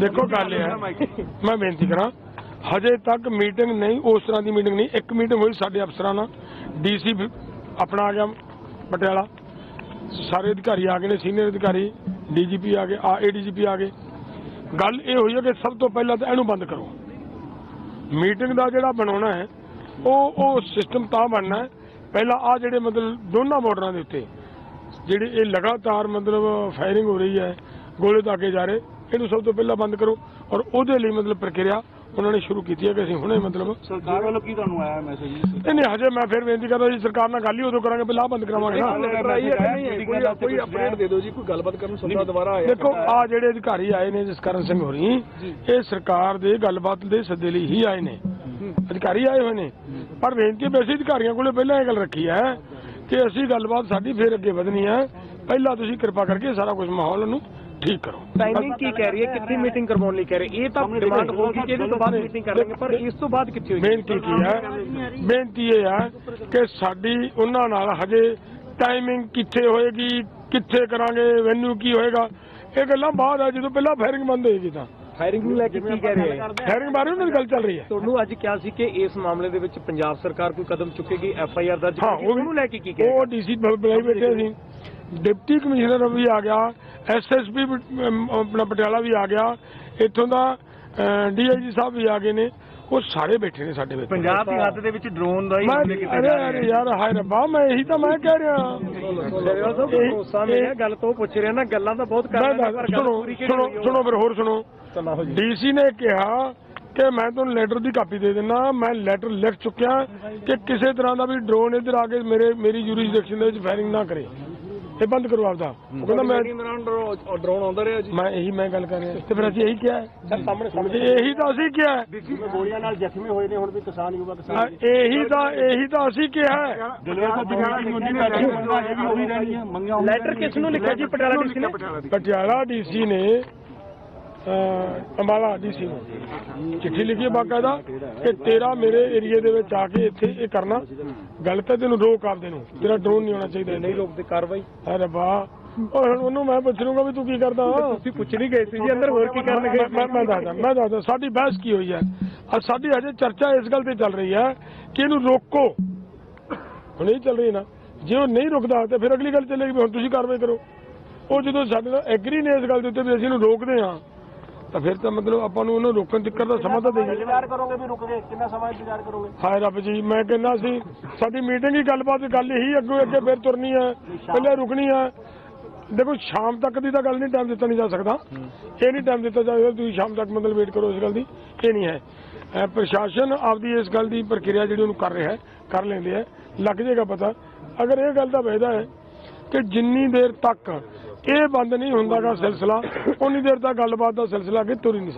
ਦੇਖੋ ਗੱਲ ਇਹ ਹੈ। ਮੈਂ ਬੇਨਤੀ ਕਰਾਂ, ਹਜੇ ਤੱਕ ਮੀਟਿੰਗ ਨਹੀਂ, ਉਸ ਤਰ੍ਹਾਂ ਦੀ ਮੀਟਿੰਗ ਨਹੀਂ। ਇੱਕ ਮੀਟਿੰਗ ਹੋਈ ਸਾਡੇ ਅਫਸਰਾਂ ਨਾਲ। ਡੀਸੀ ਆਪਣਾ ਆ ਗਿਆ ਪਟਿਆਲਾ। ਸਾਰੇ ਅਧਿਕਾਰੀ ਆ ਗਏ ਨੇ ਸੀਨੀਅਰ ਅਧਿਕਾਰੀ ਡੀਜੀਪੀ ਆ ਗਏ, ਆ ਏਡੀਜੀਪੀ ਆ ਗਏ। ਗੱਲ ਇਹ ਹੋਈ ਹੈ ਕਿ ਸਭ ਤੋਂ ਪਹਿਲਾਂ ਤਾਂ ਇਹਨੂੰ ਬੰਦ ਕਰੋ। ਮੀਟਿੰਗ ਦਾ ਜਿਹੜਾ ਬਣਾਉਣਾ ਹੈ, ਉਹ ਉਹ ਸਿਸਟਮ ਤਾਂ ਬਣਨਾ ਹੈ। ਪਹਿਲਾਂ ਆ ਜਿਹੜੇ ਮਤਲਬ ਦੋਨਾਂ ਬਾਰਡਰਾਂ ਦੇ ਉੱਤੇ, ਜਿਹੜੇ ਇਹ ਲਗਾਤਾਰ ਮਤਲਬ ਫਾਇਰਿੰਗ ਹੋ ਰਹੀ ਹੈ, ਗੋਲੇ ਦਾਗੇ ਜਾ ਰਹੇ ਇਹਨੂੰ ਸਭ ਤੋਂ ਪਹਿਲਾਂ ਬੰਦ ਕਰੋ ਔਰ ਉਹਦੇ ਲਈ ਮਤਲਬ ਪ੍ਰਕਿਰਿਆ ਉਹਨਾਂ ਨੇ ਸ਼ੁਰੂ ਕੀਤੀ ਹੈ ਕਿ ਅਸੀਂ ਹੁਣੇ ਮਤਲਬ ਸਰਕਾਰ ਵੱਲੋਂ ਕੀ ਤੁਹਾਨੂੰ ਆਇਆ ਮੈਸੇਜ ਨਹੀਂ ਨਹੀਂ ਹਜੇ ਮੈਂ ਫਿਰ ਬੇਨਤੀ ਕਰਦਾ ਜੀ ਸਰਕਾਰ ਨਾਲ ਗੱਲ ਹੀ ਉਦੋਂ ਕਰਾਂਗੇ ਪਹਿਲਾਂ ਬੰਦ ਕਰਾਵਾਂਗੇ ਨਾ। ਕੋਈ ਅਪਡੇਟ ਦੇ ਦਿਓ ਜੀ ਕੋਈ ਗੱਲਬਾਤ ਕਰਨ ਨੂੰ ਸੱਦਾ ਦੁਬਾਰਾ ਆਇਆ ਦੇਖੋ ਆ ਜਿਹੜੇ ਅਧਿਕਾਰੀ ਆਏ ਨੇ ਜਸਕਰਨ ਸਿੰਘ ਹੋਰੀ ਇਹ ਸਰਕਾਰ ਦੇ ਗੱਲਬਾਤ ਦੇ ਸੱਦੇ ਲਈ ਹੀ ਆਏ ਨੇ। ਅਧਿਕਾਰੀ ਆਏ ਹੋਏ ਨੇ। ਪਰ ਬੇਨਤੀ ਵੈਸੇ ਅਧਿਕਾਰੀਆਂ ਕੋਲੇ ਪਹਿਲਾਂ ਇਹ ਗੱਲ ਰੱਖੀ ਹੈ ਕਿ ਅਸੀਂ ਗੱਲਬਾਤ ਸਾਡੀ ਫੇਰ ਅੱਗੇ ਵਧਣੀ ਹੈ। ਪਹਿਲਾਂ ਤੁਸੀਂ ਕਿਰਪਾ ਕਰਕੇ ਸਾਰਾ ਕੁਝ ਮਾਹੌਲ ਨੂੰ ਠੀਕ ਕਰੋ। ਟਾਈਮਿੰਗ ਕੀ ਕਹਿ ਰਹੀ ਹੈ? ਕਿੱਥੇ ਮੀਟਿੰਗ ਕਰਵਾਉਣ ਲਈ ਕਹਿ ਰਹੇ ਇਹ ਤਾਂ ਡਿਮਾਂਡ ਹੋਗੀ ਕਿ ਇਹਦੇ ਤੋਂ ਬਾਅਦ ਮੀਟਿੰਗ ਕਰਾਂਗੇ ਪਰ ਇਸ ਤੋਂ ਬਾਅਦ ਕਿੱਥੇ ਹੋਈ ਬੇਨਤੀ ਕੀ ਹੈ? ਬੇਨਤੀ ਇਹ ਹੈ ਕਿ ਸਾਡੀ ਉਹਨਾਂ ਨਾਲ ਹਜੇ ਟਾਈਮਿੰਗ ਕਿੱਥੇ ਹੋਏਗੀ ਕਿੱਥੇ ਕਰਾਂਗੇ ਵੈਨਿਊ ਕੀ ਹੋਏਗਾ ਇਹ ਗੱਲਾਂ ਬਾਅਦ ਆ ਜਦੋਂ ਪਹਿਲਾਂ ਫਾਇਰਿੰਗ ਬੰਦ ਹੋਏਗੀ ਤਾਂ। ਫਾਇਰਿੰਗ ਨੂੰ ਲੈ ਕੇ ਕੀ ਕਹਿ ਰਹੇ ਹੈ? ਫਾਇਰਿੰਗ ਬਾਰੇ ਉਹਨਾਂ ਦੀ ਗੱਲ ਚੱਲ ਰਹੀ ਹੈ। ਤੁਹਾਨੂੰ ਅੱਜ ਕਿਹਾ ਸੀ ਕਿ ਇਸ ਮਾਮਲੇ ਦੇ ਵਿੱਚ ਪੰਜਾਬ ਸਰਕਾਰ ਕੋਈ ਕਦਮ ਚੁੱਕੇਗੀ ਐਫ ਆਈ ਆਰ ਦਰਜ ਹਾਂ ਕਰੇਗੀ ਉਹਨੂੰ ਲੈ ਕੇ ਕੀ ਕਹਿ ਉਹ ਡੀਸੀ ਬੁਲਾਈ ਬੈਠੇ ਸੀ। ਡਿਪਟੀ ਕਮਿਸ਼ਨਰ ਵੀ ਆ ਗਿਆ ਐਸਐਸਪੀ ਆਪਣਾ ਪਟਿਆਲਾ ਵੀ ਆ ਗਿਆ। ਇੱਥੋਂ ਦਾ ਡੀਆਈਜੀ ਸਾਹਿਬ ਵੀ ਆ ਗਏ ਨੇ। ਉਹ ਸਾਰੇ ਬੈਠੇ ਨੇ ਸਾਡੇ ਵਿੱਚ। ਪੰਜਾਬ ਦੀ ਹੱਦ ਦੇ ਵਿੱਚ ਡਰੋਨ ਦਾ ਹੀ ਹਮਲੇ ਕੀਤੇ ਅਰੇ ਜਾ ਰਹੇ। ਯਾਰ ਹਾਏ ਰੱਬਾ ਮੈਂ ਇਹੀ ਤਾਂ ਮੈਂ ਕਹਿ ਰਿਹਾ। ਜਰਨਲ ਸਾਹਿਬ ਭਰੋਸਾ ਮਿਲਿਆ ਗੱਲ ਤੋਂ ਪੁੱਛ ਰਿਹਾ ਨਾ ਗੱਲਾਂ ਤਾਂ ਬਹੁਤ ਕਰ ਮੈਂ ਰਹੇ ਨੇ, ਪਰ ਦੱਸ- ਗੱਲ ਸੁਣੋ ਪੂਰੀ ਫਿਰ ਹੋਰ ਸੁਣੋ। ਡੀਸੀ ਨੇ ਕਿਹਾ ਕਿ ਮੈਂ ਤੁਹਾਨੂੰ ਲੈਟਰ ਦੀ ਕਾਪੀ ਦੇ ਦਿੰਦਾ ਮੈਂ ਲੈਟਰ ਲਿਖ ਚੁੱਕਿਆ ਕਿ ਕਿਸੇ ਤਰ੍ਹਾਂ ਦਾ ਵੀ ਡਰੋਨ ਇੱਧਰ ਆ ਕੇ ਮੇਰੇ ਮੇਰੀ ਜੂਰਿਸਡਿਕਸ਼ਨ ਦੇ ਵਿੱਚ ਫਾਇਰਿੰਗ ਨਾ ਕਰੇ। ਇਹ ਬੰਦ ਕਰੋ ਆਪਦਾ। ਉਹ ਕਹਿੰਦਾ ਮੈਂ ਡਰੋਨ ਆਉਂਦਾ ਰਿਹਾ ਜੀ। ਮੈਂ ਇਹੀ ਮੈਂ ਗੱਲ ਕਰ ਰਿਹਾ। ਤੇ ਫਿਰ ਅਸੀਂ ਇਹੀ ਕਿਹਾ। ਹੈ ਸਾਹਮਣੇ ਤੇ ਇਹੀ ਤਾਂ ਅਸੀਂ ਕਿਹਾ। ਗੋਲੀਆਂ ਨਾਲ ਜ਼ਖਮੀ ਹੋਏ ਨੇ ਹੁਣ ਵੀ ਕਿਸਾਨ ਯੁਵਾ ਹਾਂ, ਇਹੀ ਤਾਂ ਇਹੀ ਤਾਂ ਅਸੀਂ ਕਿਹਾ। ਹੈ ਦਲੇਰ ਸਾਹਿਬ ਦੀ ਹੁੰਦੀ ਹੈ ਇਹ ਵੀ ਉਹੀ ਰਹਿਣੀ ਹੈ ਮੰਗਿਆ ਲੈਟਰ ਕਿਸ ਨੂੰ ਲਿਖਿਆ ਜੀ ਪਟਿਆਲਾ ਡੀਸੀ ਨੇ? ਪਟਿਆਲਾ ਡੀਸੀ ਨੇ ਅੰਬਾਲਾ ਡੀਸੀ ਨੂੰ ਚਿੱਠੀ ਲਿਖੀ ਹੈ ਬਾਕਾਇਦਾ ਕਿ ਤੇਰਾ ਮੇਰੇ ਏਰੀਏ ਦੇ ਵਿੱਚ ਆ ਕੇ ਇੱਥੇ ਇਹ ਕਰਨਾ ਗੱਲ ਤਾਂ ਤੈਨੂੰ ਰੋਕ ਆਪਦੇ ਨੂੰ ਤੇਰਾ ਡਰੋਨ ਨਹੀਂ ਹੋਣਾ ਚਾਹੀਦਾ ਨਹੀਂ ਰੋਕਦੇ ਕਾਰਵਾਈ। ਅਰੇ ਵਾਹ। ਉਹ ਹੁਣ ਉਹਨੂੰ ਮੈਂ ਪੁੱਛ ਲੂੰਗਾ ਵੀ ਤੂੰ ਕੀ ਕਰਦਾ? ਤੁਸੀਂ ਪੁੱਛ ਨਹੀਂ ਗਏ ਸੀ ਜੀ ਅੰਦਰ ਹੋਰ ਕੀ ਕਰਨਗੇ ਮੈਂ ਮੈਂ ਦੱਸਦਾ ਮੈਂ ਦੱਸਦਾ ਸਾਡੀ ਬਹਿਸ ਕੀ ਹੋਈ ਹੈ? ਅੱਜ ਸਾਡੀ ਹਜੇ ਚਰਚਾ ਇਸ ਗੱਲ ਤੇ ਚੱਲ ਰਹੀ ਹੈ ਕਿ ਇਹਨੂੰ ਰੋਕੋ। ਹੁਣ ਇਹ ਚੱਲ ਰਹੀ ਹੈ ਨਾ ਜੇ ਉਹ ਨਹੀਂ ਰੁਕਦਾ ਤੇ ਫਿਰ ਅਗਲੀ ਗੱਲ ਚੱਲੇਗੀ ਵੀ ਹੁਣ ਤੁਸੀਂ ਕਾਰਵਾਈ ਕਰੋ। ਉਹ ਜਦੋਂ ਸਾਡੇ ਨਾਲ ਐਗਰੀ ਨੇ ਇਸ ਗੱਲ ਦੇ ਉੱਤੇ ਵੀ ਅਸੀਂ ਇਹਨੂੰ ਰੋਕਦੇ ਹਾਂ ਤਾਂ ਫਿਰ ਤਾਂ ਮਤਲਬ ਆਪਾਂ ਨੂੰ ਉਹਨੂੰ ਰੋਕਣ ਤੱਕ ਦਾ ਸਮਾਂ ਤਾਂ ਦੇਈਏ। ਇੰਤਜ਼ਾਰ ਕਰੋਗੇ ਵੀ ਰੁਕ ਗਏ ਕਿੰਨਾ ਸਮਾਂ ਇੰਤਜ਼ਾਰ ਕਰੋਗੇ? ਹਾਏ ਰੱਬ ਜੀ ਮੈਂ ਕਹਿੰਦਾ ਸੀ ਸਾਡੀ ਮੀਟਿੰਗ ਹੀ ਗੱਲਬਾਤ ਗੱਲ ਹੀ ਅੱਗੋਂ ਅੱਗੇ ਫਿਰ ਤੁਰਨੀ ਹੈ ਪਹਿਲੇ ਰੁਕਣੀ ਹੈ ਦੇਖੋ ਸ਼ਾਮ ਤੱਕ ਦੀ ਤਾਂ ਗੱਲ ਨਹੀਂ ਟਾਈਮ ਦਿੱਤਾ ਨਹੀਂ ਜਾ ਸਕਦਾ। ਇਹ ਨਹੀਂ ਟਾਈਮ ਦਿੱਤਾ ਜਾਏਗਾ ਤੁਸੀਂ ਸ਼ਾਮ ਤੱਕ ਮਤਲਬ ਵੇਟ ਕਰੋ ਇਸ ਗੱਲ ਦੀ। ਇਹ ਨਹੀਂ ਹੈ। ਪ੍ਰਸ਼ਾਸਨ ਆਪਦੀ ਇਸ ਗੱਲ ਦੀ ਪ੍ਰਕਿਰਿਆ ਜਿਹੜੀ ਉਹਨੂੰ ਕਰ ਰਿਹਾ ਹੈ ਕਰ ਲੈਂਦੇ ਹੈ। ਲੱਗ ਜਾਏਗਾ ਪਤਾ। ਅਗਰ ਇਹ ਗੱਲ ਦਾ ਵਾਅਦਾ ਹੈ ਕਿ ਜਿੰਨੀ ਦੇਰ ਤੱਕ ਇਹ ਬੰਦ ਨਹੀਂ ਹੁੰਦਾਗਾ ਸਿਲਸਿਲਾ। ਉਨੀ ਦੇਰ ਤੱਕ ਗੱਲਬਾਤ ਦਾ ਸਿਲਸਿਲਾ ਅੱਗੇ ਤੁਰ ਹੀ ਨਹੀਂ ਸਕਦਾ।